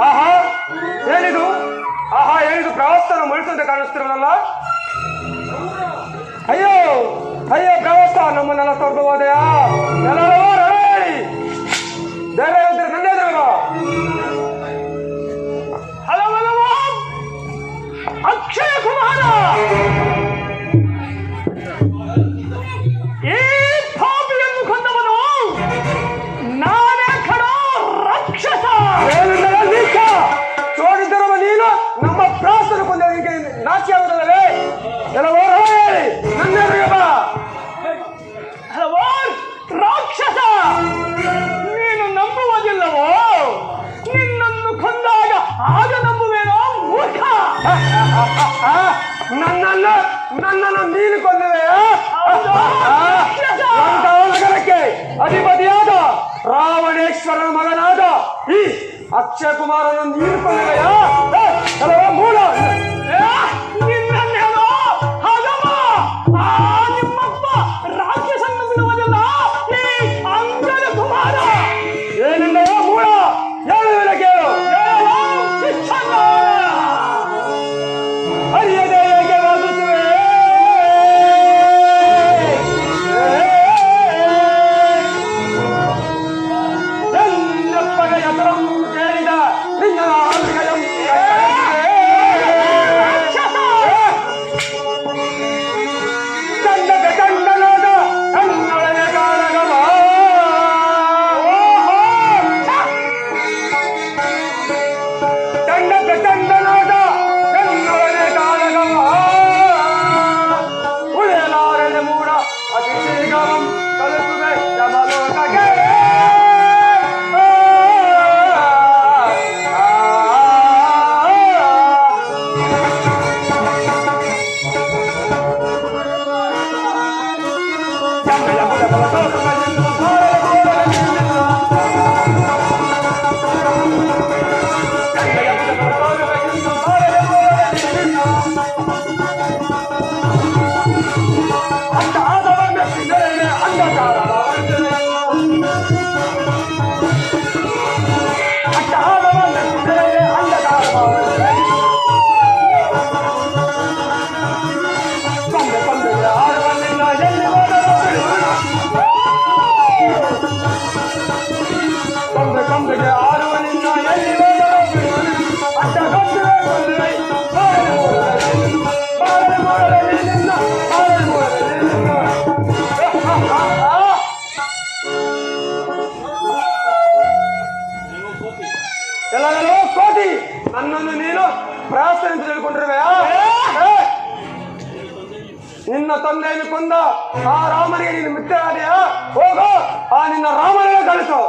ಆಹಾ ಏನಿದು ಆಹಾ ಏನಿದು ಪ್ರವಾಸನ ಮುಳಿಸಂತೆ ಕಾಣಿಸ್ತಿರಲ್ಲ ಅಯ್ಯೋ ಅಯ್ಯೋ ಪ್ರವಾಸ ನಮ್ಮನ್ನೆಲ್ಲ ತೊರೆದು ನಾಚಿ ಕೆಲವರು ಹೇಳಿ ನನ್ನ ಎದುರಿಗೆ ಬಾ. ಹಲವೋ ರಾಕ್ಷಸ ನೀನು ನಂಬುವುದಿಲ್ಲವೋ? ನಿನ್ನನ್ನು ಕೊಂದಾಗ ಆಗ ನಂಬುವೇನೋ ಮೂರ್ಖ? ನನ್ನನ್ನು ನನ್ನನ್ನು ನೀನು ಕೊಂದುವೆಯಾ ನಗರಕ್ಕೆ ಅಧಿಪತಿಯಾದ ರಾವಣೇಶ್ವರನ ಮಗನಾದ ಈ ಅಕ್ಷಯ ಕುಮಾರನ ನೀನು ಕೊಂದುವೆಯಾ? Cambia la bola para todos, ತಿಳ್ಕೊಂಡಿರುವೆಯಾ! ನಿನ್ನ ತಂದೆಯನ್ನು ಕೊಂದ ಆ ರಾಮನಿಗೆ ನೀನು ಮಿತ್ರರಾದೆಯಾ ಹೋಗೋ ಆ ನಿನ್ನ ರಾಮನಿಗೆ ಕಳಿಸು.